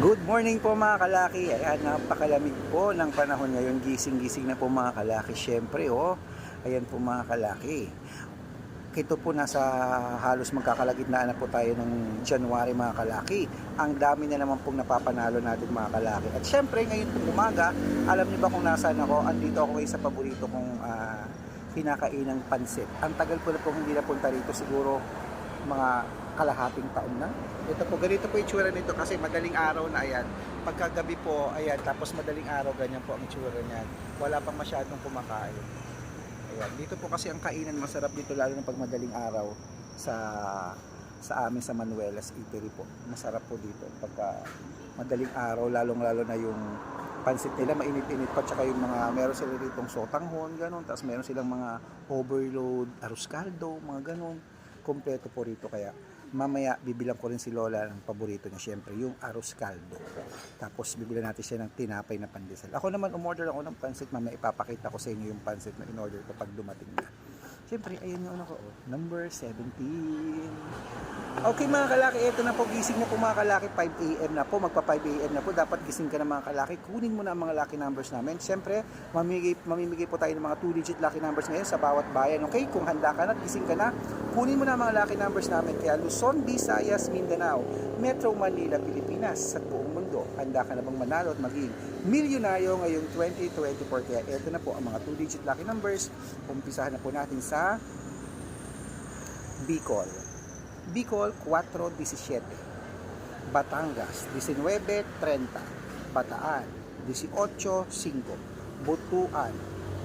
Good morning po mga kalaki. Ayan, napakalamig po ng panahon ngayon. Gising-gising na po mga kalaki. Siyempre, oh. Ayan po mga kalaki. Ito po nasa halos magkakalagitnaan na po tayo ng January mga kalaki. Ang dami na naman pong napapanalo natin mga kalaki. At syempre ngayon po umaga, alam niyo ba kung nasaan ako? Andito ako sa paborito kong ah, kinakainang pansit. Ang tagal po na po hindi napunta rito siguro mga kalahating taon na. Ito po, ganito po itsura nito kasi madaling araw na ayan. Pagkagabi po, ayan, tapos madaling araw, ganyan po ang itsura niyan. Wala pang masyadong kumakain. Ayan, dito po kasi ang kainan masarap dito lalo na pag madaling araw sa sa amin sa Manuelas Eatery po. Masarap po dito pagka madaling araw, lalong-lalo na yung pansit nila mainit-init pa tsaka yung mga meron sila ditong sotanghon ganun tapos meron silang mga overload arroz caldo mga ganun kompleto po rito kaya mamaya bibilang ko rin si Lola ng paborito niya syempre yung arroz caldo. Tapos bibilan natin siya ng tinapay na pandesal. Ako naman umorder ako ng pansit. Mamaya ipapakita ko sa inyo yung pansit na in-order ko pag dumating na syempre ayun yung ano ko oh, number 17 Okay mga kalaki, ito na po gising na po mga kalaki, 5 a.m. na po, magpa 5 a.m. na po, dapat gising ka na mga kalaki, kunin mo na ang mga lucky numbers namin. Siyempre, mamimigay, mamimigay po tayo ng mga 2-digit lucky numbers ngayon sa bawat bayan, okay? Kung handa ka na at gising ka na, kunin mo na ang mga lucky numbers namin. Kaya Luzon, Visayas, Mindanao, Metro Manila, Pilipinas, sa buong mundo, handa ka na bang manalo at maging milyonaryo ngayong 2024? Kaya ito na po ang mga 2-digit lucky numbers. Umpisahan na po natin sa Bicol. Bicol 417, Batangas 1930, Bataan 18.5, Butuan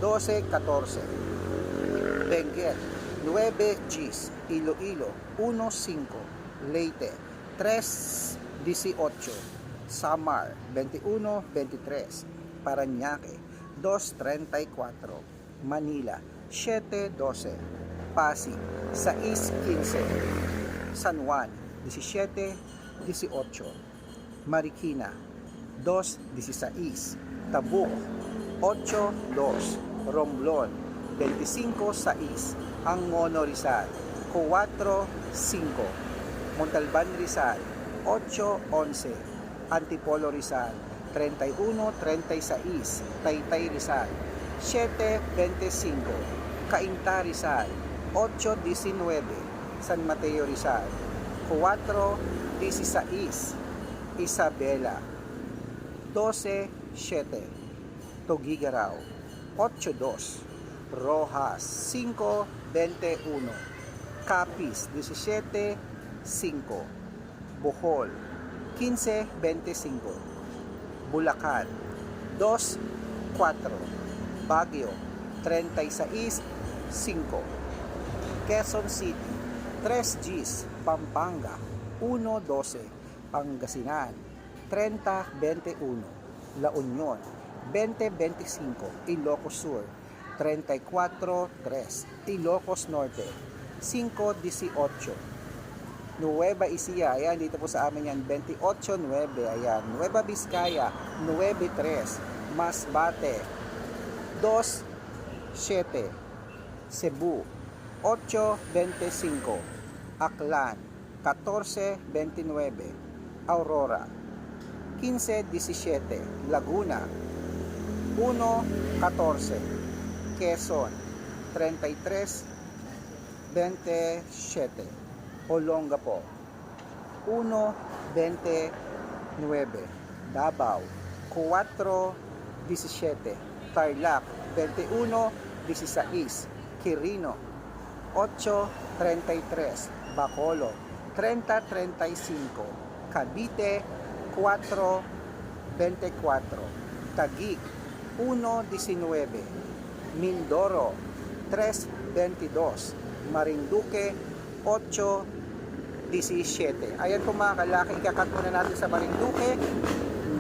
12.14, Benguet 9 Gs, Iloilo 1.5, Leyte 3.18, Samar 21.23, Paranaque 2.34, Manila 7.12, Pasig 6.15, San Juan 17.18, Marikina 2.16, Tabuk 8.2, Romblon 25.6, Angono Rizal 4.5, Montalban Rizal 8.11, Antipolo Rizal 31.36, Taytay Rizal 7.25, Cainta Rizal 8.19, San Mateo Rizal 4.16, Isabela 12.7, Tugigaraw 8.2, Rojas 5.21, Capiz 17.5, Bohol 15.25, Bulacan 2.4, Baguio 36.5, Quezon City 3 Gs, Pampanga 1.12, Pangasinan 30.21, La Union 20.25, Ilocos Sur 34.3, Ilocos Norte 5.18, Nueva Ecija, ayan, dito po sa amin yan, 28.9, ayan, Nueva Vizcaya, 9.3, Masbate, 2.7, Cebu, 8.25, Aklan, 14.29, Aurora, 15.17, Laguna, 1.14, Quezon, 33.27, Olongapo, 1.29, Davao, 4.17, Tarlac, 21.16, Quirino, 8.33, Bacolod, 30.35, Cavite, 4.24, Taguig, 1.19, Mindoro, 3.22, Marinduque, 8.17. Ayan po mga kalaki, ikakat muna natin sa Marinduque.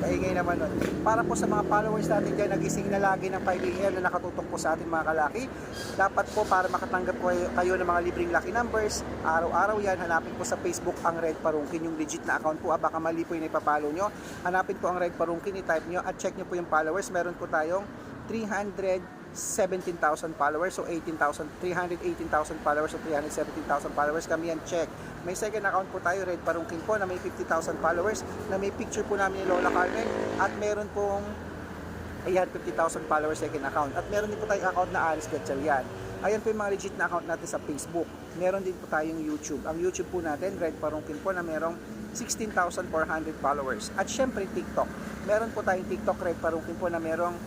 Kaingay naman nun. Para po sa mga followers natin dyan, nagising na lagi ng 5 a.m. na nakatutok po sa ating mga kalaki. Dapat po para makatanggap po kayo, ng mga libreng lucky numbers, araw-araw yan, hanapin po sa Facebook ang Red Parungkin, yung legit na account po, ah, baka mali po yung ipapalo nyo. Hanapin po ang Red Parungkin, i-type nyo at check nyo po yung followers. Meron po tayong 317,000 followers, so 18,000, 318,000 followers, so 317,000 followers. Kami yan check May second account po tayo, Red Parungkin po, na may 50,000 followers, na may picture po namin ni Lola Carmen, at meron pong Ayan, 50,000 followers second account. At meron din po tayong account na Aris Gatchalian. Ayan po yung mga legit na account natin sa Facebook. Meron din po tayong YouTube. Ang YouTube po natin, Red Parungkin po, na merong 16,400 followers. At syempre TikTok. Meron po tayong TikTok Red Parungkin po na merong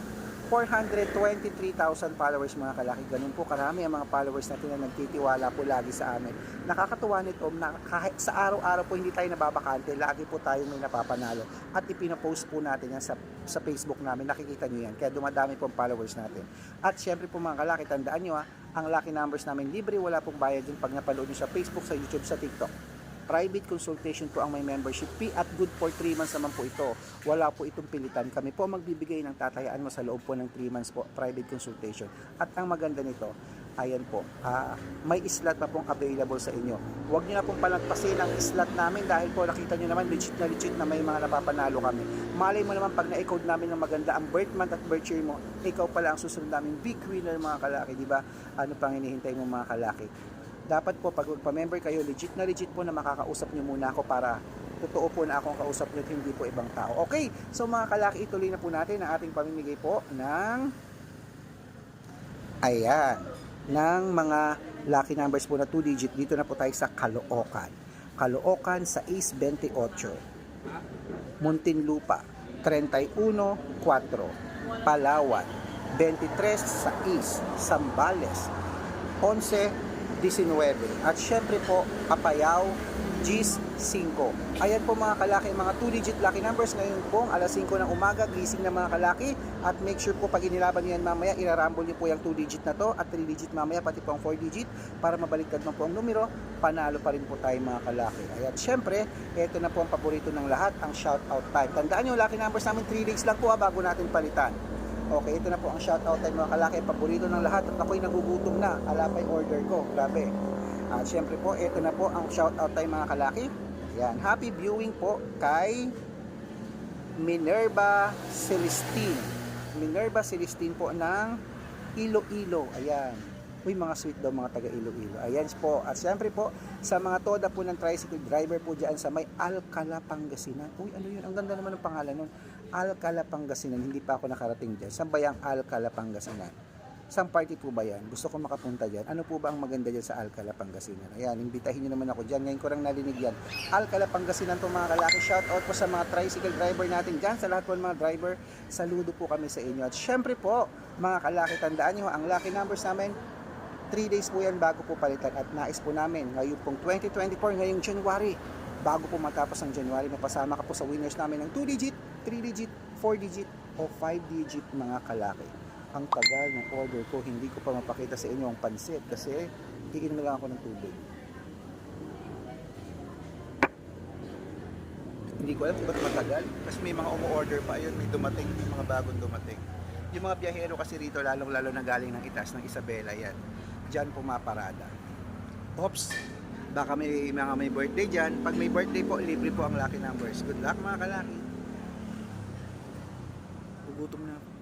423,000 followers mga kalaki. Ganun po karami ang mga followers natin na nagtitiwala po lagi sa amin. Nakakatuwa nito na kahit sa araw-araw po hindi tayo nababakante, lagi po tayo may napapanalo. At ipinopost po natin yan sa, sa Facebook namin. Nakikita nyo yan. Kaya dumadami po ang followers natin. At syempre po mga kalaki, tandaan nyo ha, ang lucky numbers namin libre, wala pong bayad din pag napanood nyo sa Facebook, sa YouTube, sa TikTok. Private consultation po ang may membership fee at good for 3 months naman po ito. Wala po itong pilitan. Kami po magbibigay ng tatayaan mo sa loob po ng 3 months po private consultation. At ang maganda nito, ayan po, ah, may slot pa pong available sa inyo. Huwag niyo na pong palagpasin ang slot namin dahil po nakita niyo naman legit na legit na may mga napapanalo kami. Malay mo naman pag na-code namin ng maganda ang birth month at birth year mo, ikaw pala ang susunod namin big winner mga kalaki, di ba? Ano pang hinihintay mo mga kalaki? Dapat po pag pa-member kayo, legit na legit po na makakausap nyo muna ako para totoo po na akong kausap nyo at hindi po ibang tao. Okay, so mga kalaki, ituloy na po natin ang ating pamimigay po ng ayan, ng mga lucky numbers po na 2 digit. Dito na po tayo sa Caloocan. Caloocan sa East 28. Muntinlupa 31-4. Palawan 23 sa East. Sambales 11-19. At syempre po, Apayao, Gis 5. Ayan po mga kalaki, mga 2-digit lucky numbers ngayon po, alas 5 ng umaga, gising na mga kalaki. At make sure po pag inilaban niyo yan mamaya, irarambol niyo po yung 2-digit na to at 3-digit mamaya, pati po ang 4-digit para mabaliktad man po ang numero, panalo pa rin po tayo mga kalaki. Ayan, syempre, ito na po ang paborito ng lahat, ang shoutout time. Tandaan niyo, lucky numbers namin 3 days lang po ha, bago natin palitan. Okay, ito na po ang shoutout time mga kalaki, paborito ng lahat at ako'y nagugutom na. Ala pa yung order ko, grabe. At syempre po, ito na po ang shoutout time mga kalaki. Yan, happy viewing po kay Minerva Celestine. Minerva Celestine po ng Iloilo. Ayan. Uy, mga sweet daw mga taga Iloilo. Ayan po. At syempre po, sa mga toda po ng tricycle driver po dyan sa may Alcala, Pangasinan. Uy, ano yun? Ang ganda naman ng pangalan nun. Alcala, Pangasinan. Hindi pa ako nakarating dyan. Saan ba yung Alcala, Pangasinan? Saan party po ba yan? Gusto ko makapunta dyan. Ano po ba ang maganda dyan sa Alcala, Pangasinan? Ayan, imbitahin nyo naman ako dyan. Ngayon ko lang narinig yan. Alcala, Pangasinan po mga kalaki. Shout out po sa mga tricycle driver natin dyan. Sa lahat po ng mga driver, saludo po kami sa inyo. At syempre po, mga kalaki, tandaan nyo, ang lucky numbers namin, 3 days po yan bago po palitan. At nais po namin, ngayon pong 2024, ngayong January, bago po matapos ang January, mapasama ka po sa winners namin ng 2 digit, 3 digit, 4 digit, o 5 digit mga kalaki ang tagal ng order ko, hindi ko pa mapakita sa inyo ang pansit kasi iinom lang ako ng tubig. Hindi ko alam kung ba't matagal kasi may mga umu-order pa yun, may dumating, may mga bagong dumating. Yung mga biyahero kasi rito, lalong-lalo na galing ng itas ng Isabela yan, dyan pumaparada. Oops, baka may mga may birthday dyan. Pag may birthday po, libre po ang lucky numbers. Good luck mga kalaki. Gugutom na ako.